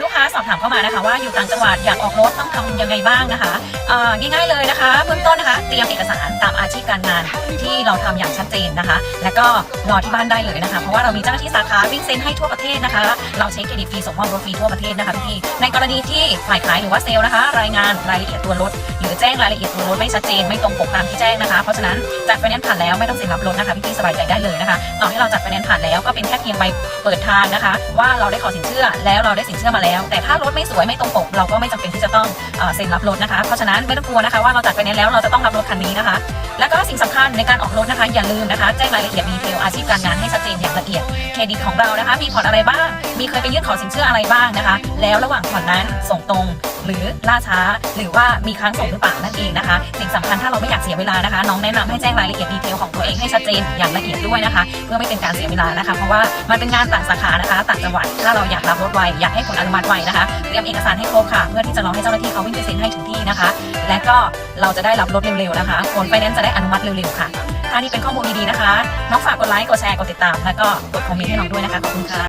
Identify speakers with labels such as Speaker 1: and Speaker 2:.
Speaker 1: ลูกค้าสอบถามเข้ามานะคะ ว่าอยู่ต่างจังหวัดอยากออกรถต้องทำยังไงบ้างนะคะง่ายๆเลยนะคะเบื้องต้นนะคะ เตรียมเอกสารตามอาชีพการงานที่เราทำอย่างชัดเจนนะคะ แล้วก็รอที่บ้านได้เลยนะคะ เพราะว่าเรามีเจ้าหน้าที่สาขาวิ่งเซ็นให้ทั่วประเทศนะคะ เราเช็คเครดิตฟรีส่งมอบรถฟรีทั่วประเทศนะคะพี่ในกรณีที่ฝ่ายขายหรือว่าเซลล์นะคะ รายงานรายละเอียดตัวรถ หรือแจ้งรายละเอียดตัวรถไม่ชัดเจนไม่ตรงปกตามที่แจ้งนะคะ เพราะฉะนั้นจัดไฟแนนซ์ผ่านแล้วไม่ต้องเซ็นรับรถนะคะพี่ๆสบายใจได้เลยนะคะต่อให้เราจัดไฟแนนซ์ผ่านแล้วก็เป็นแค่เพียงใบเปิดทางนะคะ ว่าเราได้ขอสินเชื่อแล้วเราได้สินเชื่อมาแล้ว แต่ถ้ารถไม่สวยไม่ตรงปก เราก็ไม่จำเป็นที่จะต้องเซ็นรับรถนะคะ เพราะฉะนั้นไม่ต้องกลัวนะคะว่าเราจัดไฟแนนซ์แล้วเราจะต้องรับรถคันนี้นะคะ แล้วก็สิ่งสำคัญในการออกรถนะคะ อย่าลืมนะคะ แจ้งรายละเอียดดีเทลอาชีพการงานให้ชัดเจนอย่าง เอียดเครดิตของเรานะคะ มีผ่อนอะไรบ้าง มีเคยไปยื่นขอสินเชื่ออะไรบ้างนะคะ แล้วระหว่างผ่อนนั้นส่งตรง หรือล่าช้า หรือว่ามีค้างส่งหรือเปล่านั่นเองนะคะ สิ่งสำคัญถ้าเราไม่อยากเสียเวลานะคะ น้องแนะนำให้แจ้งรายละเอียดดีเทลของตัวเองให้ชัดเจนอย่างละเอียดด้วยนะคะ เพื่อไม่เป็นการเสียเวลานะคะ เพราะว่ามันเป็นงานต่างสาขานะคะ ต่างจังหวัด ถ้าเราอยากรับรถไว อยากให้ผลอนุมัติไวนะคะ เตรียมเอกสารให้ครบค่ะ เพื่อที่จะรอให้เจ้าหน้าที่เขาวิ่งไปเซ็นให้ถึงที่นะคะ และก็เราจะได้รับรถเร็วๆนะคะคนไฟแนนซ์จะได้อนุมัติเร็วๆค่ะถ้านี่เป็นข้อมูลดีๆนะคะ น้องฝากกดไลค์ กดแชร์ กดติดตาม แล้วก็กดคอมเมนต์ให้น้องด้วยนะคะ ขอบคุณค่ะ